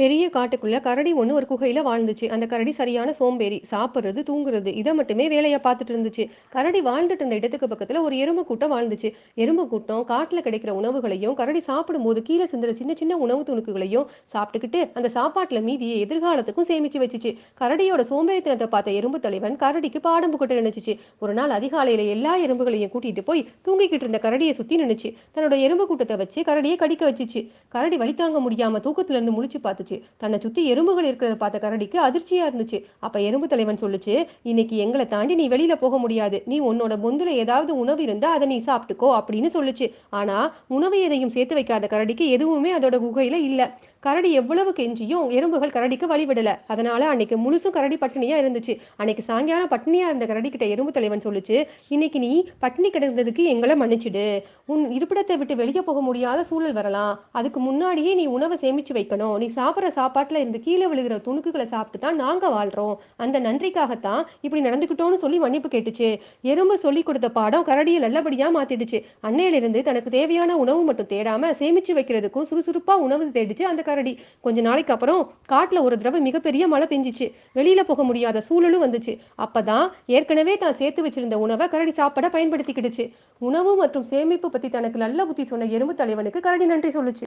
பெரிய காட்டுக்குள்ள கரடி ஒண்ணு ஒரு குகையில வாழ்ந்துச்சு. அந்த கரடி சரியான சோம்பேறி. சாப்பிடுறது, தூங்குறது இதை மட்டுமே வேலையா பார்த்துட்டு இருந்துச்சு. கரடி வாழ்ந்துட்டு இருந்த இடத்துக்கு பக்கத்துல ஒரு எறும்பு கூட்டம் வாழ்ந்துச்சு. எறும்பு கூட்டம் காட்டுல கிடைக்கிற உணவுகளையும், கரடி சாப்பிடும்போது கீழே சிந்துற சின்ன சின்ன உணவு துணுக்குகளையும் சாப்பிட்டுக்கிட்டு, அந்த சாப்பாட்டுல மீதியை எதிர்காலத்துக்கும் சேமிச்சு வச்சுச்சு. கரடியோட சோம்பேறித்தனத்தை பார்த்த எறும்பு தலைவன் கரடிக்கு பாடம் புகட்ட நினைச்சிச்சு ஒரு நாள் அதிகாலையில எல்லா எறும்புகளையும் கூட்டிட்டு போய் தூங்கிக்கிட்டு இருந்த கரடியை சுத்தி நினைச்சு தன்னோட எறும்பு கூட்டத்தை வச்சு கரடியை கடிக்க வச்சுச்சு. கரடி வலி தாங்க முடியாம தூக்கத்துல இருந்து முழிச்சு பார்த்துச்சு. தன்னை சுத்தி எறும்புகள் இருக்கிறத பார்த்த கரடிக்கு அதிர்ச்சியா இருந்துச்சு. அப்ப எறும்பு தலைவன் சொல்லுச்சு, இன்னைக்கு எங்களை தாண்டி நீ வெளியில போக முடியாது. நீ உன்னோட பொந்துல ஏதாவது உணவு இருந்தா அதை நீ சாப்பிட்டுக்கோ அப்படின்னு சொல்லுச்சு. ஆனா உணவு எதையும் சேர்த்து வைக்காத கரடிக்கு எதுவுமே அதோட குகையில இல்ல. கரடி எவ்வளவு கெஞ்சியும் எறும்புகள் கரடிக்கு வழிவிடல அதனால அன்னைக்கு முழுசும் கரடி பட்டினியா இருந்துச்சு. அன்னைக்கு சாயங்காலம் பட்டினியா இருந்த கரடி கிட்ட எறும்பு தலைவன் சொல்லுச்சு, இன்னைக்கு நீ பட்டினி கிடந்ததுக்கு எங்களை மன்னிச்சிடு. உன் இருப்பிடத்தை விட்டு வெளியே போக முடியாத சூழல் வரலாம். அதுக்கு முன்னாடியே நீ உணவை சேமிச்சு வைக்கணும். நீ சாப்பிட்ற சாப்பாட்டுல இருந்து கீழே விழுகிற துணுக்குகளை சாப்பிட்டு தான் நாங்க வாழ்றோம். அந்த நன்றிக்காகத்தான் இப்படி நடந்துக்கிட்டோம்னு சொல்லி மன்னிப்பு கேட்டுச்சு. எறும்பு சொல்லிக் கொடுத்த பாடம் கரடியை நல்லபடியா மாத்திடுச்சு. அன்னையிலிருந்து தனக்கு தேவையான உணவு மட்டும் தேடாம சேமிச்சு வைக்கிறதுக்கும் சுறுசுறுப்பா உணவு தேடிச்சு அந்த கரடி. கொஞ்ச நாளைக்கு அப்புறம் காட்டுல ஒரு தடவை மிகப்பெரிய மழை பெஞ்சுச்சு. வெளியில போக முடியாத சூழலும் வந்துச்சு. அப்பதான் ஏற்கனவே தான் சேர்த்து வச்சிருந்த உணவை கரடி சாப்பிட பயன்படுத்திக்கிடுச்சு. உணவு மற்றும் சேமிப்பு பத்தி தனக்கு நல்ல புத்தி சொன்ன எறும்பு தலைவனுக்கு கரடி நன்றி சொல்லுச்சு.